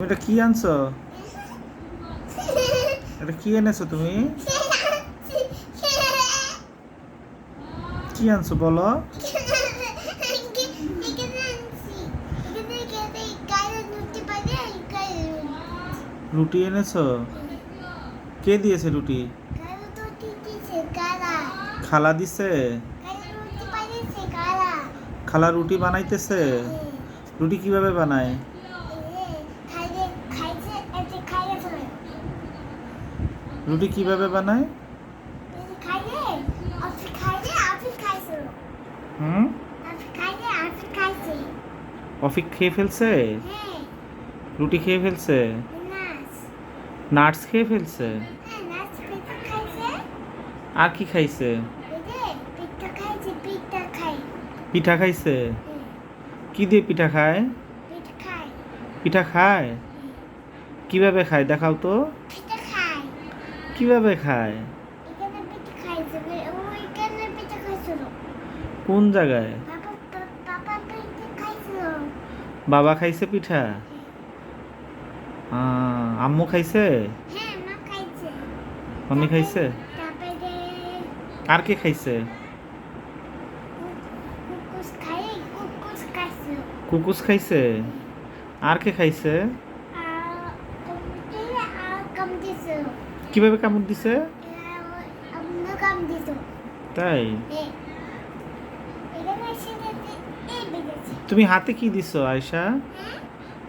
এটা কি আনছো? এটা কি এনেছো তুমি? কি আনছো বলো? রুটি এনেছো? কে দিয়েছে রুটি? খালা দিছে? খালা রুটি বানাইতেছে? রুটি কীভাবে বানায়? রুটি কীভাবে বানায়? হুম? অফিক খেয়ে ফেলছে? রুটি খেয়ে ফেলছে? নাটস খেয়ে ফেলছে? আর কি খাইছে? পিঠা খাইছে কি দিয়ে পিঠা খায়? পিঠা খায়। কীভাবে খায়? দেখাও তো। কীভাবে খায়? কোন জায়গায়? বাবা খাইছে পিঠা? আম্মু খাইছে? মাম্মি খাইছে। আর কে খাইছে? কুকুস খাইছে। আর কে খাইছে? কীভাবে কামড় দিছে? তাই? তুমি হাতে কি দিছো, আয়শা?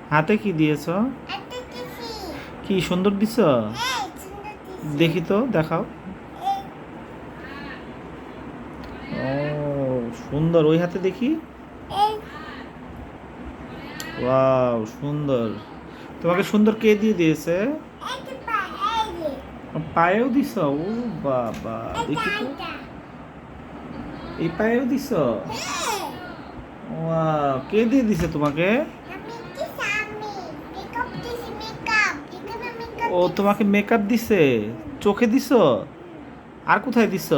হাতে কি দিয়েছ? কি সুন্দর দিছো? দেখি তো, দেখাও। ও, সুন্দর। ওই হাতে দেখি? সুন্দর। তোমাকে সুন্দর কে দিয়ে দিয়েছে? পায়েও দিছ? ও বাবা। দেখি তো? এই পায়েও দিছ? কে দিয়ে দিছে তোমাকে? ও, তোমাকে মেকআপ দিছে? চোখে দিছ? আর কোথায় দিছ?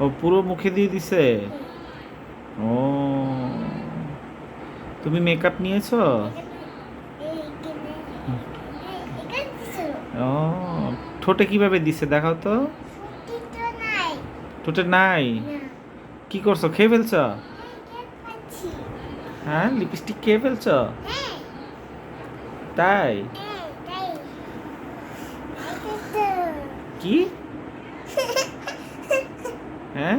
ও, পুরো মুখে দিয়ে দিছে? ও। তুমি মেকআপ নিয়েছো? ও, ঠোঁটে কীভাবে দিছে দেখাও তো। ঠোঁটে নাই? কি করছ, খেয়ে ফেলছ? হ্যাঁ লিপস্টিক খেয়ে ফেলছ? তাই? কি? হ্যাঁ?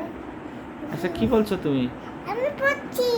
আচ্ছা কি বলছো তুমি? আমি পড়ছি।